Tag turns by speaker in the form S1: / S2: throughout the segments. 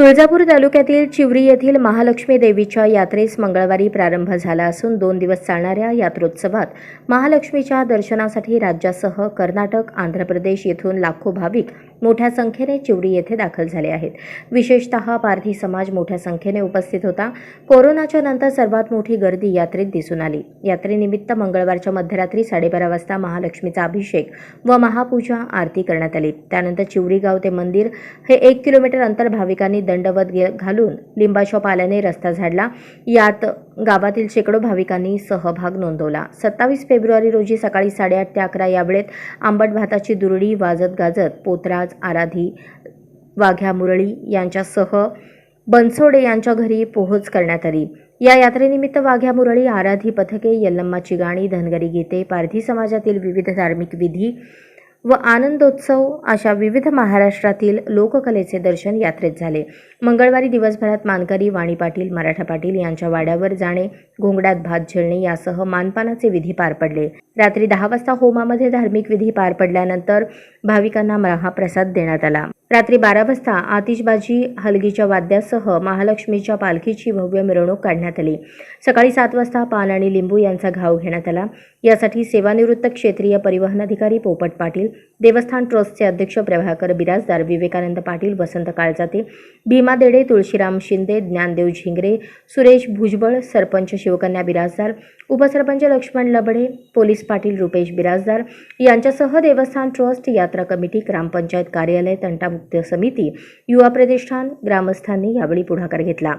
S1: तुळजापूर तालुक्यातील चिवरी येथील महालक्ष्मी देवीच्या यात्रेस मंगळवारी प्रारंभ झाला असून दोन दिवस चालणाऱ्या यात्रोत्सवात महालक्ष्मीच्या दर्शनासाठी राज्यासह कर्नाटक आंध्र प्रदेश येथून लाखो भाविक मोठ्या संख्येने चिवडी येथे दाखल झाले आहेत. विशेषतः पारधी समाज मोठ्या संख्येने उपस्थित होता. कोरोनाच्या नंतर सर्वात मोठी गर्दी यात्रेत दिसून आली. यात्रेनिमित्त मंगळवारच्या मध्यरात्री साडेबारा वाजता महालक्ष्मीचा अभिषेक व महापूजा आरती करण्यात आली. त्यानंतर चिवडीगाव ते मंदिर हे एक किलोमीटर अंतर भाविकांनी दंडवत घालून लिंबाच्या पाल्याने रस्ता झाडला. यात गावातील शेकडो भाविकांनी सहभाग नोंदवला. सत्तावीस फेब्रुवारी रोजी सकाळी साडेआठ ते अकरा या वेळेत आंबट भाताची दुरडी वाजत गाजत पोतराज आराधी वाघ्या मुरळी यांच्यासह बनसोडे यांच्या घरी पोहोच करण्यात आली. या यात्रेनिमित्त वाघ्या मुरळी आराधी पथके यल्लम्माची गाणी धनगरी गीते पारधी समाजातील विविध धार्मिक विधी व आनंदोत्सव अशा विविध महाराष्ट्रातील लोककलेचे दर्शन यात्रेत झाले. मंगळवारी दिवसभरात मानकरी वाणी पाटील मराठा पाटील यांच्या वाड्यावर जाणे घोंगडात भात झेलणे यासह मानपानाचे विधी पार पडले. रात्री दहा वाजता होमामध्ये धार्मिक विधी पार पडल्यानंतर भाविकांना महाप्रसाद देण्यात आला. रात्री बारा वाजता आतिषबाजी हलगीच्या वाद्यासह महालक्ष्मीच्या पालखीची भव्य मिरवणूक काढण्यात आली. सकाळी सात वाजता पान आणि लिंबू यांचा घाव घेण्यात आला. यासाठी सेवानिवृत्त क्षेत्रीय परिवहन अधिकारी पोपट पाटील देवस्थान ट्रस्टचे अध्यक्ष प्रभाकर बिराजदार विवेकानंद पाटील वसंत काळजाते भीमा देडे तुळशीराम शिंदे ज्ञानदेव झिंगरे सुरेश भुजबळ सरपंच शिवकन्या बिराजदार उपसरपंच लक्ष्मण लबडे पोलीस पाटील रुपेश बिराजदार यांच्यासह देवस्थान ट्रस्ट यात्रा कमिटी ग्रामपंचायत कार्यालय साहित्य समिती युवा प्रतिष्ठान ग्रामस्थांनी यावेळी पुढाकार घेतला.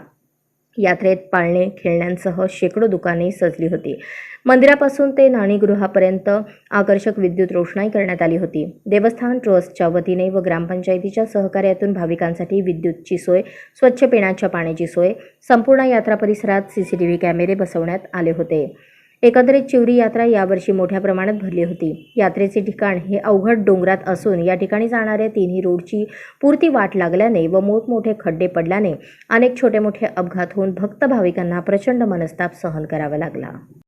S1: यात्रेत पाळणे खेळण्यांसह शेकडो दुकाने सजली होती. मंदिरापासून ते नाणीगृहापर्यंत आकर्षक विद्युत रोषणाई करण्यात आली होती. देवस्थान ट्रस्टच्या वतीने व ग्रामपंचायतीच्या सहकार्यातून भाविकांसाठी विद्युतची सोय स्वच्छ पिण्याच्या पाण्याची सोय संपूर्ण यात्रा परिसरात सीसीटीव्ही कॅमेरे बसवण्यात आले होते. एकंदरीत चिवरी यात्रा यावर्षी मोठ्या प्रमाणात भरली होती. यात्रेचे ठिकाण हे अवघड डोंगरात असून या ठिकाणी जाणाऱ्या तिन्ही रोडची पुरती वाट लागल्याने व मोठमोठे खड्डे पडल्याने अनेक छोटे मोठे अपघात होऊन भक्त भाविकांना प्रचंड मनस्ताप सहन करावा लागला.